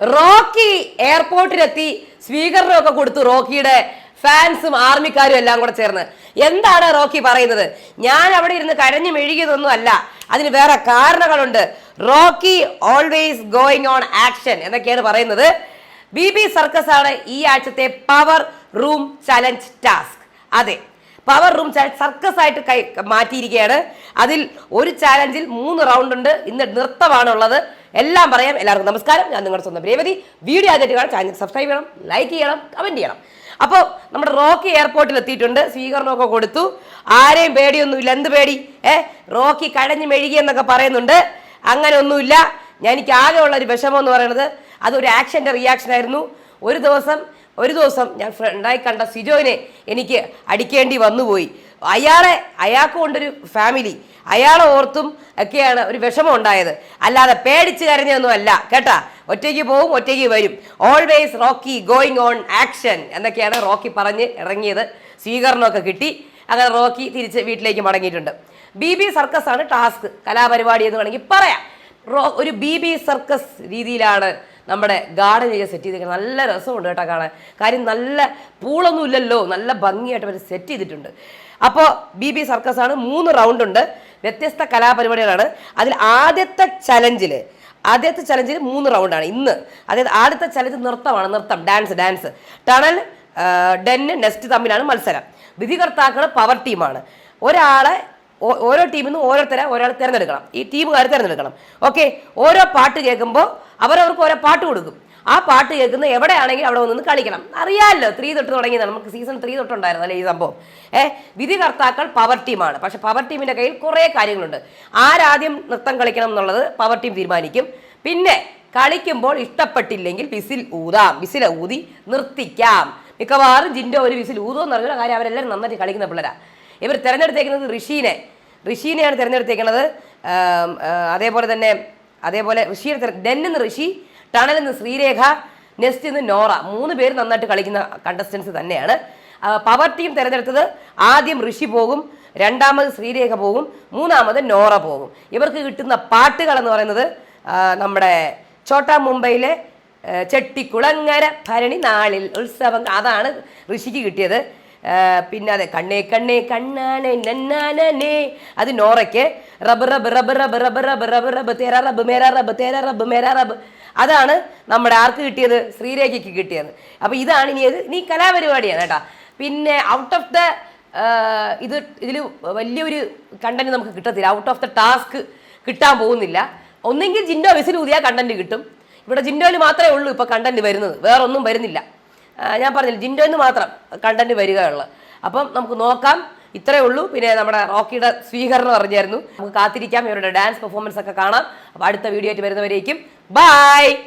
Rocky എയർപോർട്ടിലെത്തി സ്വീകരണമൊക്കെ കൊടുത്തു റോക്കിയുടെ ഫാൻസും ആർമിക്കാരും എല്ലാം കൂടെ ചേർന്ന്. എന്താണ് റോക്കി പറയുന്നത്? ഞാൻ അവിടെ ഇരുന്ന് കരഞ്ഞു മെഴുകിയതൊന്നും അല്ല. അതിന് വേറെ കാരണങ്ങളുണ്ട്. Rocky always going on action എന്നൊക്കെയാണ് പറയുന്നത്. ബി ബി സർക്കസ് ആണ് ഈ ആഴ്ചത്തെ പവർ റൂം ചലഞ്ച് ടാസ്ക് അതെ പവർ റൂം സർക്കസ് ആയിട്ട് കൈ മാറ്റിയിരിക്കുകയാണ്. അതിൽ ഒരു ചാലഞ്ചിൽ മൂന്ന് റൗണ്ട് ഉണ്ട്. ഇന്ന് നൃത്തമാണുള്ളത്. എല്ലാം പറയാം. എല്ലാവർക്കും നമസ്കാരം. ഞാൻ നിങ്ങളുടെ സ്വന്തം രേവതി. വീഡിയോ ആദ്യമായിട്ട് കാണാം ചാനൽ സബ്സ്ക്രൈബ് ചെയ്യണം ലൈക്ക് ചെയ്യണം കമന്റ് ചെയ്യണം. അപ്പോൾ നമ്മുടെ റോക്കി എയർപോർട്ടിൽ എത്തിയിട്ടുണ്ട്. സ്വീകരണമൊക്കെ കൊടുത്തു. ആരെയും പേടിയൊന്നുമില്ല. എന്ത് പേടി? ഏ? റോക്കി കഴഞ്ഞു മെഴുകി എന്നൊക്കെ പറയുന്നുണ്ട്. അങ്ങനെ ഒന്നുമില്ല. ഞാൻ എനിക്ക് ആകെ ഉള്ള ഒരു വിഷമം എന്ന് പറയുന്നത് അതൊരു ആക്ഷന്റെ റിയാക്ഷൻ ആയിരുന്നു. ഒരു ദിവസം ഒരു ദിവസം ഞാൻ ഫ്രണ്ടായി കണ്ട സിജോയിനെ എനിക്ക് അടിക്കേണ്ടി വന്നുപോയി. അയാളെ അയാൾക്ക് കൊണ്ടൊരു ഫാമിലി അയാളെ ഓർത്തും ഒക്കെയാണ് ഒരു വിഷമം ഉണ്ടായത്. അല്ലാതെ പേടിച്ച് കരഞ്ഞൊന്നും അല്ല. കേട്ടാ? ഒറ്റയ്ക്ക് പോവും ഒറ്റയ്ക്ക് വരും. Always Rocky going on action എന്നൊക്കെയാണ് റോക്കി പറഞ്ഞ് ഇറങ്ങിയത്. സ്വീകരണമൊക്കെ കിട്ടി. അങ്ങനെ റോക്കി തിരിച്ച് വീട്ടിലേക്ക് മടങ്ങിയിട്ടുണ്ട്. ബി ബി സർക്കസ് ആണ് ടാസ്ക് കലാപരിപാടി എന്ന് വേണമെങ്കിൽ പറയാം. റോ ഒരു ബി ബി സർക്കസ് രീതിയിലാണ് നമ്മുടെ ഗാർഡൻ ഏരിയ സെറ്റ് ചെയ്തിരിക്കുന്നത്. നല്ല രസമുണ്ട് കേട്ടോ കാണാൻ. കാര്യം നല്ല പൂളൊന്നും ഇല്ലല്ലോ. നല്ല ഭംഗിയായിട്ട് അവർ സെറ്റ് ചെയ്തിട്ടുണ്ട്. അപ്പോൾ ബി ബി സർക്കസ് ആണ്. മൂന്ന് റൗണ്ട് ഉണ്ട്. വ്യത്യസ്ത കലാപരിപാടികളാണ്. അതിൽ ആദ്യത്തെ ചലഞ്ചിൽ ആദ്യത്തെ ചലഞ്ചിൽ മൂന്ന് റൗണ്ടാണ് ഇന്ന് അതായത് ആദ്യത്തെ ചലഞ്ച് നൃത്തമാണ്. നൃത്തം ഡാൻസ് ഡാൻസ് ടണൽ ഡെന്ന് നെസ്റ്റ് തമ്മിലാണ് മത്സരം. വിധികർത്താക്കൾ പവർ ടീമാണ് ഒരാളെ ഓരോ ടീമിൽ നിന്ന് ഓരോരുത്തരെ ഒരാൾ തിരഞ്ഞെടുക്കണം. ഈ ടീമുകാർ തിരഞ്ഞെടുക്കണം. ഓക്കെ ഓരോ പാട്ട് കേൾക്കുമ്പോൾ അവരവർക്ക് ഓരോ പാട്ട് കൊടുക്കും. ആ പാട്ട് കേൾക്കുന്ന എവിടെയാണെങ്കിലും അവിടെ വന്നു കളിക്കണം. അറിയാമല്ലോ ത്രീ തൊട്ട് തുടങ്ങിയതാണ്. നമുക്ക് സീസൺ ത്രീ തൊട്ടുണ്ടായിരുന്നു അല്ലേ ഈ സംഭവം? ഏഹ് വിധികർത്താക്കൾ പവർ ടീമാണ് പക്ഷെ പവർ ടീമിന്റെ കയ്യിൽ കുറേ കാര്യങ്ങളുണ്ട്. ആരാദ്യം നൃത്തം കളിക്കണം എന്നുള്ളത് പവർ ടീം തീരുമാനിക്കും. പിന്നെ കളിക്കുമ്പോൾ ഇഷ്ടപ്പെട്ടില്ലെങ്കിൽ വിസിൽ ഊതാം. വിസിൽ ഊതി നിർത്തിക്കാം. മിക്കവാറും ജിന്റെ ഒരു വിസിൽ ഊതോന്ന് പറഞ്ഞ കാര്യം അവരെല്ലാവരും നന്നായിട്ട് കളിക്കുന്ന പിള്ളേരാണ് ഇവർ തിരഞ്ഞെടുത്തേക്കുന്നത് ഋഷീനെ. ഋഷീനെയാണ് തിരഞ്ഞെടുത്തേക്കുന്നത്. അതേപോലെ തന്നെ അതേപോലെ ഋഷിയെ ഡെന്നിന്ന് ഋഷി ടണലിൽ നിന്ന് ശ്രീരേഖ നെസ്റ്റ് നിന്ന് നോറ മൂന്ന് പേര് നന്നായിട്ട് കളിക്കുന്ന കണ്ടസ്റ്റൻസ് തന്നെയാണ്. പവർ ടീം തിരഞ്ഞെടുത്തത് ആദ്യം ഋഷി പോകും രണ്ടാമത് ശ്രീരേഖ പോകും മൂന്നാമത് നോറ പോകും. ഇവർക്ക് കിട്ടുന്ന പാട്ടുകൾ എന്ന് പറയുന്നത് നമ്മുടെ ചോട്ടാ മുംബൈയിലെ ചെട്ടിക്കുളങ്ങര ഭരണി നാളിൽ ഉത്സവം അതാണ് ഋഷിക്ക് കിട്ടിയത്. പിന്നെ അതെ കണ്ണേ കണ്ണേ കണ്ണാനെ നന്നാനേ അത് നോറയ്ക്ക്. റബ് റബ് റബ് റബ് റബ് റബ് റബ് റബ് തേര റബ് മേര റബ് തേര റബ് മേര റബ്. അതാണ് നമ്മുടെ ആർക്ക് കിട്ടിയത്? ശ്രീരേഖയ്ക്ക് കിട്ടിയത്. അപ്പോൾ ഇതാണ് ഇനി ഇത്. നീ കലാപരിപാടിയാണ് കേട്ടോ. പിന്നെ ഔട്ട് ഓഫ് ദ ഇത് ഇതിൽ വലിയൊരു കണ്ടന്റ് നമുക്ക് കിട്ടത്തില്ല. ഔട്ട് ഓഫ് ദ ടാസ്ക് കിട്ടാൻ പോകുന്നില്ല. ഒന്നെങ്കിൽ ജിൻഡോ വിസിൽ ഊതിയാൽ കണ്ടന്റ് കിട്ടും. ഇവിടെ ജിൻഡോയിൽ മാത്രമേ ഉള്ളൂ ഇപ്പോൾ കണ്ടന്റ് വരുന്നത്. വേറൊന്നും വരുന്നില്ല. ഞാൻ പറഞ്ഞില്ല ജിൻഡോയിന്ന് മാത്രം കണ്ടന്റ് വരികയുള്ളു. അപ്പം നമുക്ക് നോക്കാം. ഇത്രയേ ഉള്ളൂ. പിന്നെ നമ്മുടെ റോക്കിയുടെ സ്വീകരണം അറിഞ്ഞായിരുന്നു. നമുക്ക് കാത്തിരിക്കാം. ഇവരുടെ ഡാൻസ് പെർഫോമൻസ് ഒക്കെ കാണാം. അപ്പോൾ അടുത്ത വീഡിയോ ആയിട്ട് വരുന്നവരേക്കും. ബൈ